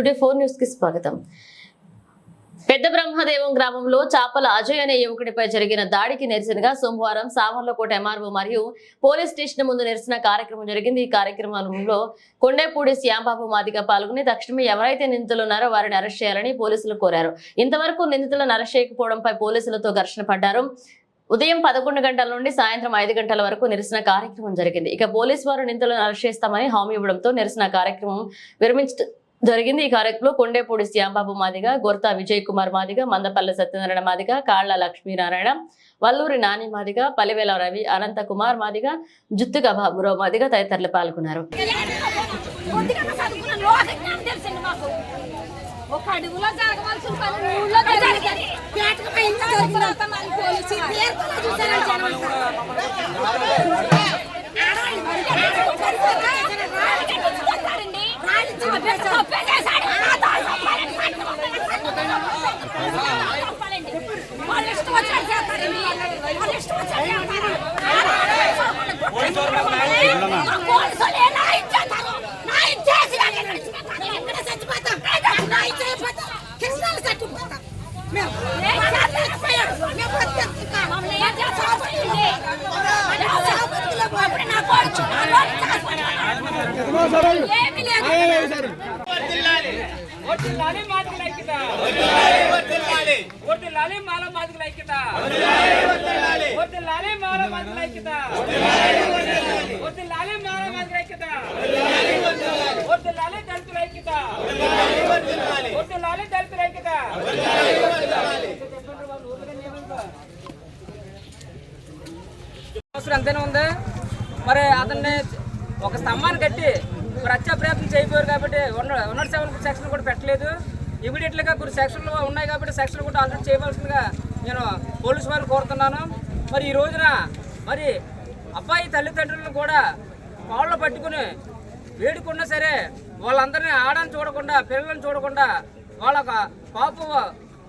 Today four న్యూస్కి స్వాగతం. పెద్ద బ్రహ్మదేవం గ్రామంలో చాపల అజయ్ అనే యువకుడిపై జరిగిన దాడికి నిరసనగా సోమవారం సామర్లకోట ఎంఆర్ఓ మరియు పోలీస్ స్టేషన్ ముందు నిరసన కార్యక్రమం జరిగింది. ఈ కార్యక్రమంలో కొండేపూడి శ్యాంబాబు మాదిగా పాల్గొని తక్షణమే ఎవరైతే నిందితులు ఉన్నారో వారిని అరెస్ట్ చేయాలని పోలీసులు కోరారు. ఇంతవరకు నిందితులను అరెస్ట్ చేయకపోవడంపై పోలీసులతో ఘర్షణ పడ్డారు. ఉదయం పదకొండు గంటల నుండి సాయంత్రం ఐదు గంటల వరకు నిరసన కార్యక్రమం జరిగింది. ఇక పోలీసు వారు నిందితులను అరెస్ట్ చేస్తామని హామీ ఇవ్వడంతో నిరసన కార్యక్రమం విరమించ జరిగింది. ఈ కార్యక్రమంలో కొండేపూడి శ్యాంబాబు మాదిగ గొర్తా విజయ్ కుమార్ మాదిగ మందపల్లి సత్యనారాయణ మాదిగ కాళ్ళ లక్ష్మీనారాయణ వల్లూరి నాని మాదిగ పలివేల రవి అనంత కుమార్ మాదిగ జుత్తుగా బాబురావు మాదిగ తదితరులు పాల్గొన్నారు. ఒక అడుగులో జరగవలసిన పని ఊళ్ళో జరిగింది పేటకు పోయింది దొరికినంత మంది పోలీసు తీర్పులో చూసారని జనం Hola, అవసరం ఎంతైనా ఉంది? మరి అతన్ని ఒక స్తంభాన్ని కట్టి మరి హత్యా ప్రయత్నం చేయబోయారు కాబట్టి ఉన్న ఉన్న సెవెన్ సెక్షన్ కూడా పెట్టలేదు. ఇమీడియట్లీగా కొన్ని సెక్షన్లు ఉన్నాయి కాబట్టి సెక్షన్లు కూడా ఆల్రెడీ చేయవలసిందిగా నేను పోలీసు వారిని కోరుతున్నాను. మరి ఈ రోజున మరి అబ్బాయి తల్లిదండ్రులను కూడా కాళ్ళు పట్టుకుని వేడుకున్నా సరే వాళ్ళందరినీ ఆడని చూడకుండా పిల్లలను చూడకుండా వాళ్ళ ఒక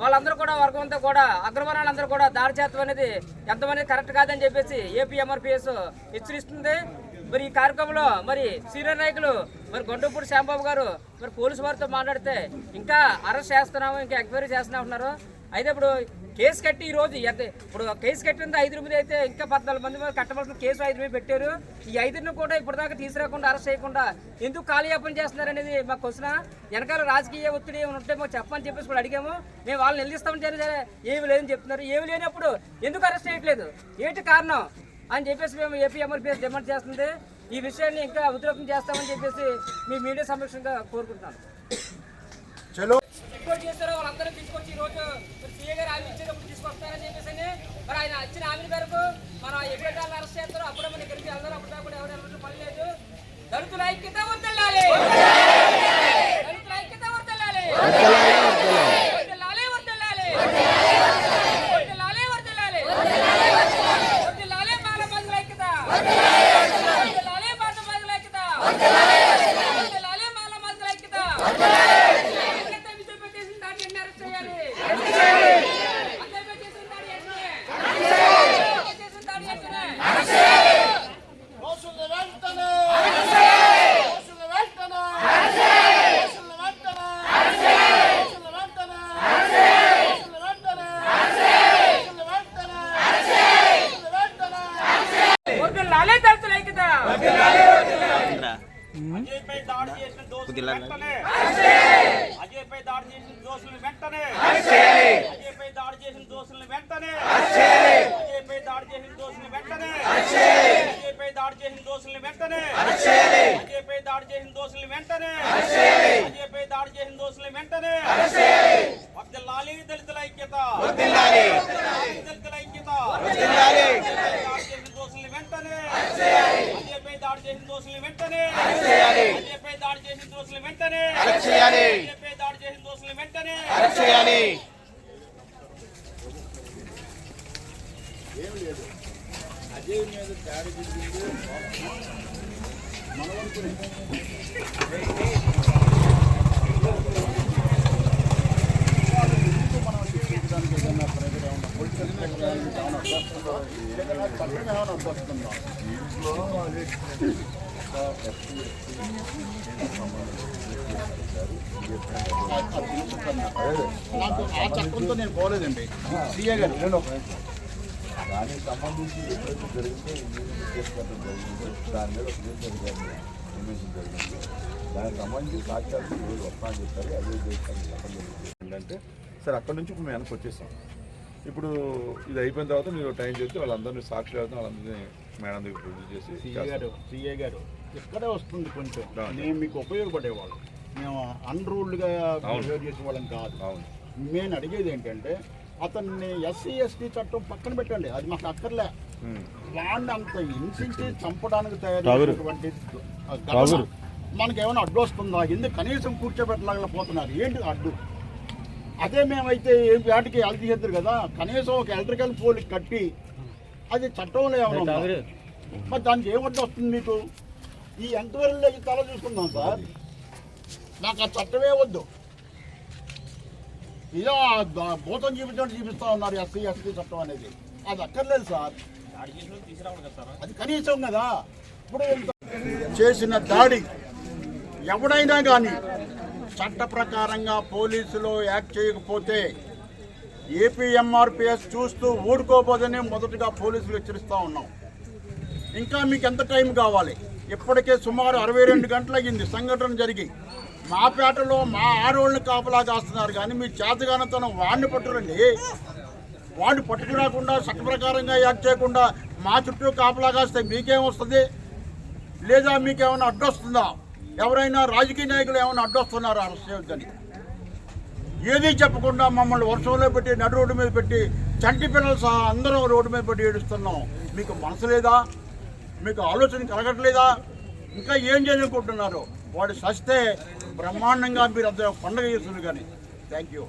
వాళ్ళందరూ కూడా వర్గం అంతా కూడా అగ్రవర్ణాలందరూ కూడా దాడి చేతం అనేది ఎంతమంది కరెక్ట్ కాదని చెప్పేసి ఏపీ ఎంఆర్పిఎస్ హెచ్చరిస్తుంది. మరి ఈ కార్యక్రమంలో మరి సీనియర్ నాయకులు మరి గొండపూడి శ్యాంబాబు గారు మరి పోలీసు వారితో మాట్లాడితే ఇంకా అరెస్ట్ చేస్తున్నాము ఇంకా ఎంక్వైరీ చేస్తున్నా ఉన్నారు అయితే ఇప్పుడు కేసు కట్టి ఈ రోజు ఇప్పుడు కేసు కట్టింది ఐదు మంది అయితే ఇంకా పద్నాలుగు మంది మీద కట్టవలసిన కేసు ఐదు మంది పెట్టారు. ఈ ఐదుని కూడా ఇప్పటిదాకా తీసుకురాకుండా అరెస్ట్ చేయకుండా ఎందుకు కాలయాపన చేస్తున్నారు అనేది మాకు క్వశ్చన్. వెనకాల రాజకీయ ఒత్తిడి ఏమైనా ఉంటే మాకు చెప్పని చెప్పేసి ఇప్పుడు అడిగాము. మేము వాళ్ళని నిలదీస్తామని సరే ఏమి లేదని చెప్తున్నారు. ఏమి లేనప్పుడు ఎందుకు అరెస్ట్ చేయట్లేదు? ఏంటి కారణం? అని చెప్పేసి మేము ఏపీ ఎంఆర్పీఎస్ డిమాండ్ చేస్తుంది. ఈ విషయాన్ని ఇంకా ఉధృతం చేస్తామని చెప్పేసి మీ మీడియా సమక్షంగా కోరుకుంటున్నాను. రిపోర్ట్ చేస్తారో? వాళ్ళందరూ తీసుకొచ్చి ఈ చేసిన దోషులు వెంటనే అజయ్పై దాడి చేసిన దోషులు వెంటనే అజయ్పై దాడి చేసిన దోషులను వెంటనే అజయ్పై దాడి చేసిన దోషులను వెంటనే అజయ్పై దాడి చేసిన దోషులను వెంటనే అజయ్పై దాడి చేసిన దోషులను వెంటనే అజయ్పై దాడి చేసిన దోషులను వెంటనే దాడి చేసిన దోషులను వెంటనే. అజయ్పై దాడి చేసిన దోషులను వెంటనే. అజయ్పై దాడి చేసిన దోషులను వెంటనే. పక్కన ఏమైనా వస్తుందా నాకు ఆ చక్రంతో నేను పోలేదండి. సీఏ గారు. నేను ఒక దానికి సంబంధించి ఎప్పుడైతే జరిగిందో జరిగిందో దాని మీద ఒక జరిగింది జరిగింది దానికి సంబంధించి సాక్ష్యాలు వస్తా అని చెప్పారు అదే చేస్తాను చెప్పడం జరిగింది ఏంటంటే సరే అక్కడ నుంచి ఇప్పుడు మేము వెనక్కి వచ్చేసాం. ఇప్పుడు ఇది అయిపోయిన తర్వాత మీరు టైం చేస్తే వాళ్ళందరినీ సాక్షులు అవుతాం వాళ్ళందరినీ మేడం దగ్గర ప్రొడ్యూస్ చేసి సీఏ గారు సీఏ గారు ఇక్కడే వస్తుంది కొంచెం. నేను మీకు ఉపయోగపడేవాళ్ళు. మేము అన్రూల్డ్గా బిహేవ్ చేసే వాళ్ళం కాదు. అవును. నేను అడిగేది ఏంటంటే అతన్ని ఎస్సీ ఎస్టీ చట్టం పక్కన పెట్టండి. అది మాకు అక్కర్లే. వాడిని అంత హింసించి చంపడానికి తయారైనటువంటి ఘటన మనకి ఏమైనా అడ్డు వస్తుందా? ఎందుకు కనీసం కూర్చోబెట్టలేకపోతున్నారు ఏంటి అడ్డు? అదే మేమైతే ఏం వాటికి హెల్త్ చేద్దరు కదా కనీసం ఒక ఎలక్ట్రికల్ పోల్ కట్టి అది చట్టంలో ఏమైనా ఉందా? మరి దానికి ఏం అడ్డు వస్తుంది మీకు? ఈ ఎంక్వైరీలోకి తల చూసుకుందాం సార్. నాకు ఆ చట్టమే వద్దు. ద- భూతం చూపించడం చూపిస్తా ఉన్నారు ఎస్సీ ఎస్టీ చట్టం అనేది. అది అక్కర్లేదు సార్. అది కనీసం కదా. ఇప్పుడు చేసిన దాడి ఎవడైనా కానీ చట్ట ప్రకారంగా పోలీసులు యాక్ట్ చేయకపోతే ఏపీఎంఆర్పిఎస్ చూస్తూ ఊడుకోబోదని మొదటగా పోలీసులు హెచ్చరిస్తూ ఉన్నాం. ఇంకా మీకు ఎంత టైం కావాలి? ఇప్పటికే సుమారు అరవై రెండు గంటలు అయ్యింది సంఘటన జరిగి మా పేటలో మా ఆడోళ్ళని కాపలా కాస్తున్నారు. కానీ మీ చేతగానతనం వాడిని పట్టురండి వాడిని పట్టుకురాకుండా చట్ట ప్రకారంగా యాక్ట్ చేయకుండా మా చుట్టూ కాపలా కాస్తే మీకేం వస్తుంది? లేదా మీకేమైనా అడ్డొస్తుందా? ఎవరైనా రాజకీయ నాయకులు ఏమైనా అడ్డొస్తున్నారా? అరెస్ట్ చేయొద్దని. ఏదీ చెప్పకుండా మమ్మల్ని వర్షంలో పెట్టి నడు రోడ్డు మీద పెట్టి చంటి పిల్లలు సహా అందరం రోడ్డు మీద పెట్టి ఏడుస్తున్నాం. మీకు మనసు లేదా? మీకు ఆలోచన కలగట్లేదా? ఇంకా ఏం చేయాలనుకుంటున్నారు? వాడు సస్తే బ్రహ్మాండంగా మీరు అంత పండగ చేస్తున్నారు కానీ. Thank you.